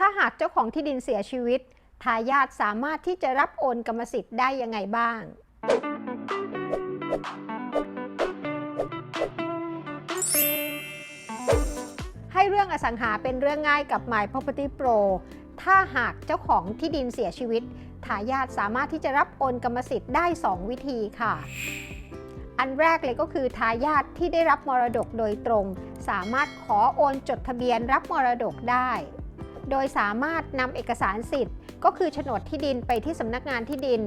ถ้าหากเจ้าของที่ดินเสียชีวิต ทายาทสามารถที่จะรับโอนกรรมสิทธิ์ได้ยังไงบ้าง ให้เรื่องอสังหาเป็นเรื่องง่ายกับ My Property Pro ถ้าหากเจ้าของที่ดินเสียชีวิต ทายาทสามารถที่จะรับโอนกรรมสิทธิ์ได้ 2 วิธีค่ะ อันแรกเลยก็คือทายาทที่ได้รับมรดกโดยตรง สามารถขอโอนจดทะเบียนรับมรดกได้ โดยสามารถนำเอกสารสิทธิ์ ก็คือโฉนดที่ดินไปที่สำนักงานที่ดิน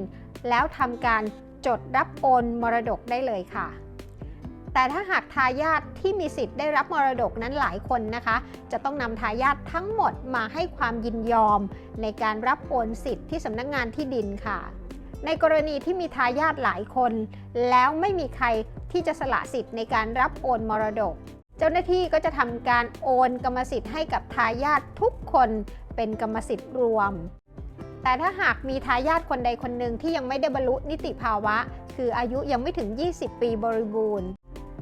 แล้วทำการจดรับโอนมรดกได้เลยค่ะ แต่ถ้าหากทายาทที่มีสิทธิ์ได้รับมรดกนั้นหลายคนนะคะ จะต้องนำทายาททั้งหมดมาให้ความยินยอม ในการรับโอนสิทธิ์ที่สำนักงานที่ดินค่ะ ในกรณีที่มีทายาทหลายคน แล้วไม่มีใครที่จะสละสิทธิ์ในการรับโอนมรดก จ้าหน้าที่ก็จะทำการโอนกรรมสิทธิ์ให้กับทายาททุกคนเป็นกรรมสิทธิ์รวม แต่ถ้าหากมีทายาทคนใดคนหนึ่งที่ยังไม่ได้บรรลุนิติภาวะ คืออายุยังไม่ถึง 20 ปีบริบูรณ์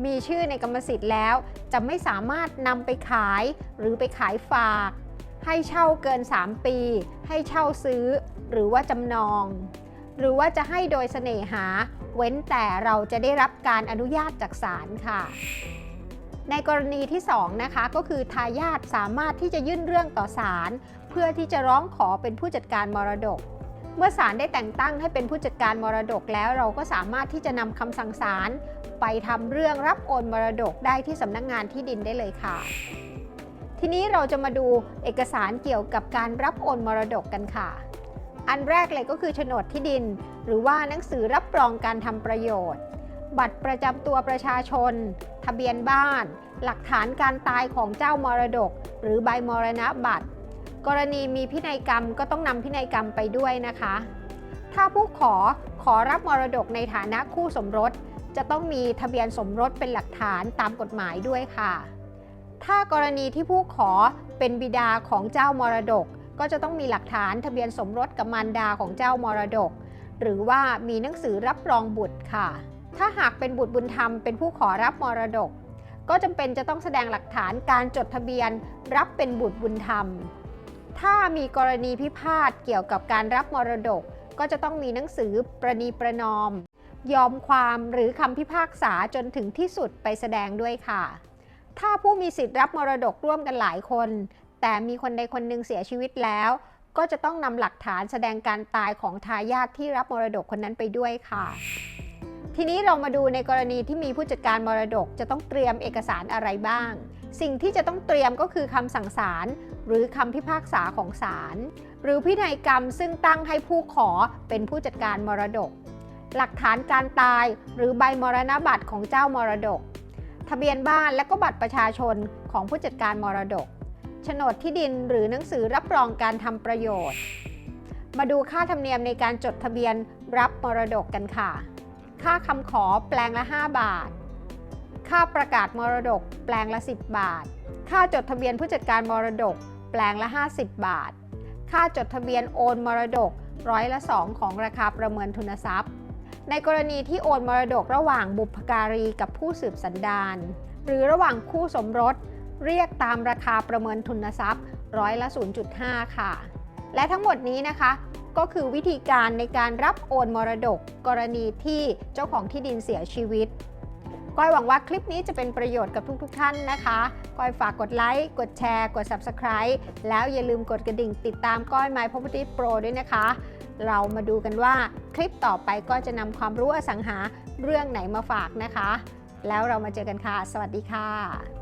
มีชื่อในกรรมสิทธิ์แล้ว จะไม่สามารถนำไปขายหรือไปขายฝาก ให้เช่าเกิน 3 ปี ให้เช่าซื้อ หรือว่าจำนอง หรือว่าจะให้โดยเสน่หา เว้นแต่เราจะได้รับการอนุญาตจากศาลค่ะ ในกรณีที่ 2 นะคะ ก็คือทายาทสามารถที่จะยื่นเรื่องต่อศาลเพื่อที่จะร้องขอเป็นผู้จัดการมรดก เมื่อศาลได้แต่งตั้งให้เป็นผู้จัดการมรดกแล้วเราก็สามารถที่จะนำคำสั่งศาลไปทำเรื่องรับโอนมรดกได้ที่สำนักงานที่ดินได้เลยค่ะ ทีนี้เราจะมาดูเอกสารเกี่ยวกับการรับโอนมรดกกันค่ะ อันแรกเลยก็คือโฉนดที่ดิน หรือว่าหนังสือรับรองการทำประโยชน์ บัตรประจำตัวประชาชนะเบียนบ้าน หลักฐานการตายของเจ้ามรดก หรือใบมรณบัตร กรณีมีพินัยกรรมก็ต้องนำพินัยกรรมไปด้วยนะคะ ถ้าผู้ขอขอรับมรดกในฐานะคู่สมรส จะต้องมีทะเบียนสมรสเป็นหลักฐานตามกฎหมายด้วยค่ะ ถ้ากรณีที่ผู้ขอเป็นบิดาของเจ้ามรดก ก็จะต้องมีหลักฐานทะเบียนสมรสกับมารดาของเจ้ามรดก หรือว่ามีหนังสือรับรองบุตรค่ะ ถ้าหากเป็นบุตรบุญธรรมเป็นผู้ขอรับมรดก ก็จำเป็นจะต้องแสดงหลักฐานการจดทะเบียนรับเป็นบุตรบุญธรรม ถ้ามีกรณีพิพาทเกี่ยวกับการรับมรดก ก็จะต้องมีหนังสือประนีประนอม ยอมความหรือคำพิพากษาจนถึงที่สุดไปแสดงด้วยค่ะ ถ้าผู้มีสิทธิ์รับมรดกร่วมกันหลายคน แต่มีคนใดคนหนึ่งเสียชีวิตแล้ว ก็จะต้องนำหลักฐานแสดงการตายของทายาทที่รับมรดกคนนั้นไปด้วยค่ะ ทีนี้เรามาดูในกรณีที่มีผู้จัดการมรดกจะต้องเตรียมเอกสารอะไรบ้าง สิ่งที่จะต้องเตรียมก็คือคำสั่งศาลหรือคำพิพากษาของศาลหรือพินัยกรรมซึ่งตั้งให้ผู้ขอเป็นผู้จัดการมรดก หลักฐานการตายหรือใบมรณบัตรของเจ้ามรดก ทะเบียนบ้านและก็บัตรประชาชนของผู้จัดการมรดกโฉนดที่ดินหรือหนังสือรับรองการทำประโยชน์ มาดูค่าธรรมเนียมในการจดทะเบียนรับมรดกกันค่ะ ค่าคำขอแปลงละ 5 บาท ค่าประกาศมรดก แปลงละ 10 บาท ค่าจดทะเบียนผู้จัดการมรดก แปลงละ 50 บาท ค่าจดทะเบียนโอนมรดกร้อยละ 2 ของราคาประเมินทุนทรัพย์ ในกรณีที่โอนมรดกระหว่างบุพการีกับผู้สืบสันดาน หรือระหว่างคู่สมรส เรียกตามราคาประเมินทุนทรัพย์ร้อยละ 0.5 ค่ะ และทั้งหมดนี้นะคะ ก็คือวิธีการในการรับโอนมรดกกรณีที่เจ้าของที่ดินเสียชีวิตก้อยหวังว่าคลิปนี้จะเป็นประโยชน์กับทุกๆทท่านนะคะก้อยฝากกดไลค์ กดแชร์ กด Subscribe แล้วอย่าลืมกดกระดิ่งติดตามก้อย My Property Pro ด้วยนะคะ เรามาดูกันว่าคลิปต่อไปก็จะนำความรู้อสังหาเรื่องไหนมาฝากนะคะ แล้วเรามาเจอกันค่ะ สวัสดีค่ะ